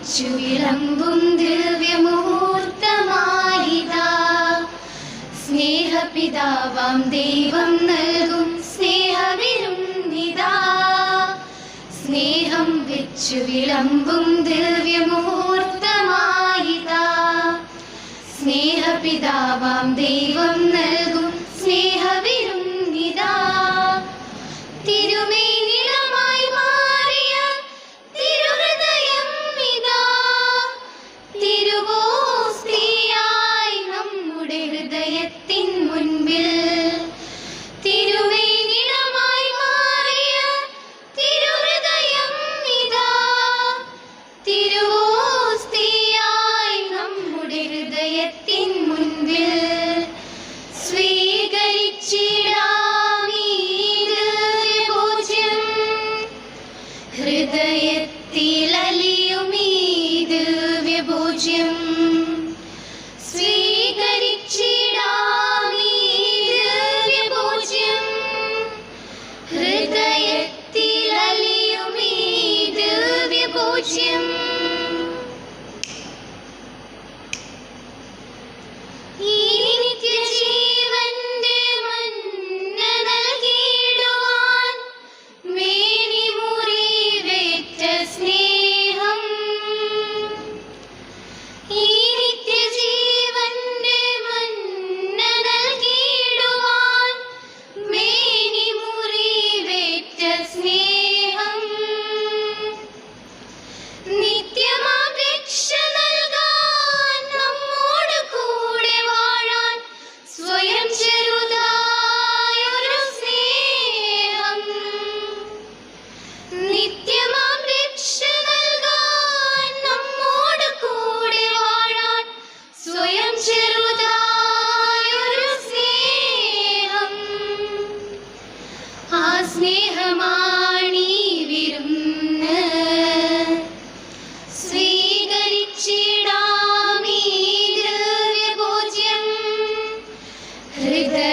ഉദിച്ചു വിളമ്പും സ്നേഹപിതാവാം ദൈവം നൽകും സ്നേഹവിരുന്നിതാ സ്നേഹം വെച്ചു വിളമ്പും ദിവ്യമുഹൂർത്തമായിതാ. സ്നേഹപിതാവാം ദൈവം നൽകും பூஜ்ஜியம் हृदय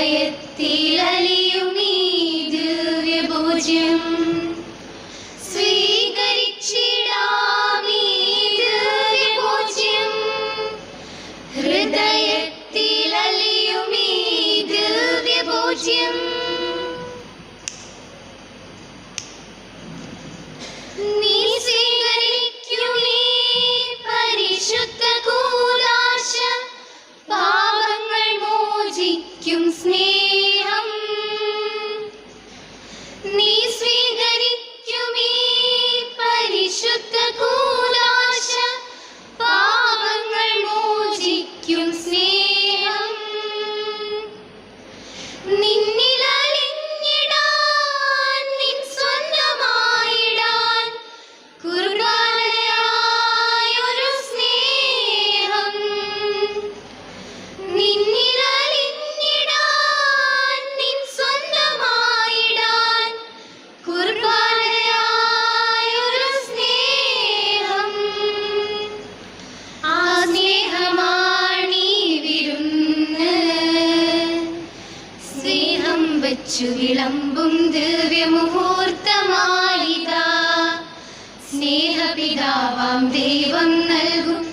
യേശു വിളമ്പും ദിവ്യമുഹൂർത്തമായിതാ സ്നേഹപിതാവാം ദൈവം നൽകും